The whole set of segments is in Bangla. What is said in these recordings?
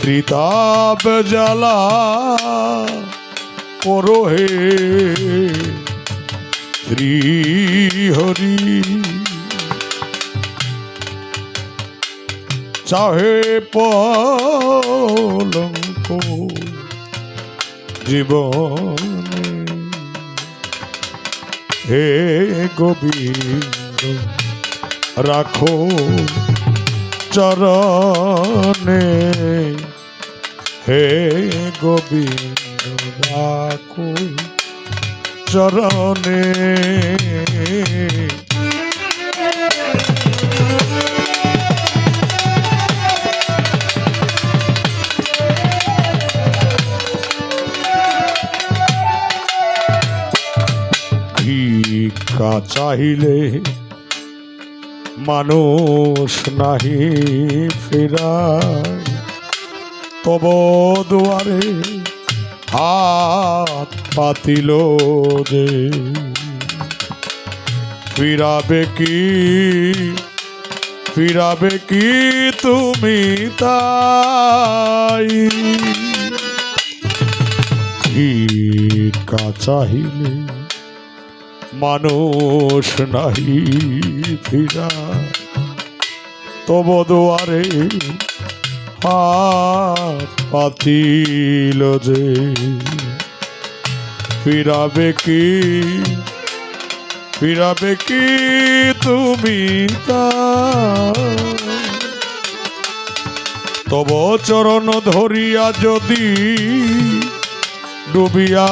ত্রিতাপ জ্বালা করো হে শ্রী চাহে পলঙ্ক জীবনে। হে গোবিন্দ রাখো চরণে। হে গোবিন্দ রাখো চরণে। ভিক্ষা চাহিলে মানুষ নাহি ফেরায়। তব দুয়ারে হাত পাতিল যে। ফিরাবে কি? ফিরাবে কি তুমি তাই? ভিক্ষা চাহিলে মানুষ নাহি ফিরা। তব দুয়ারে হাত পাতিল যে ফিরাবে কি? ফিরাবে কি তুমি তা? তব চরণ ধরিয়া যদি ডুবিয়া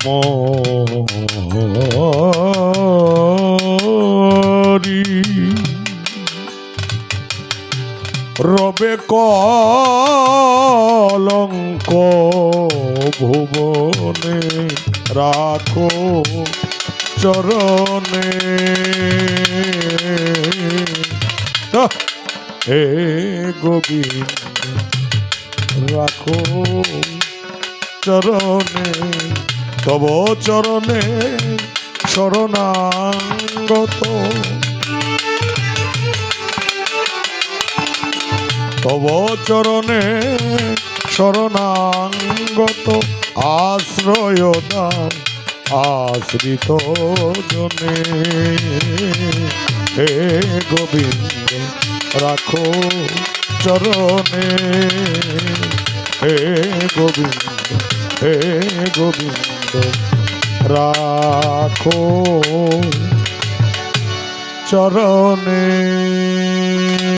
মরি রবে কলঙ্ক ভুবনে রাখো চরণে! হে গোবিন্দ রাখো চরণে তব চরণে শরণাঙ্গত তব চরণে শরণাঙ্গত আশ্রয় দান আশ্রিত জনে। হে গোবিন্দ, রাখো চরণে। হে গোবিন্দ হে গোবিন্দ রাখো। চরণে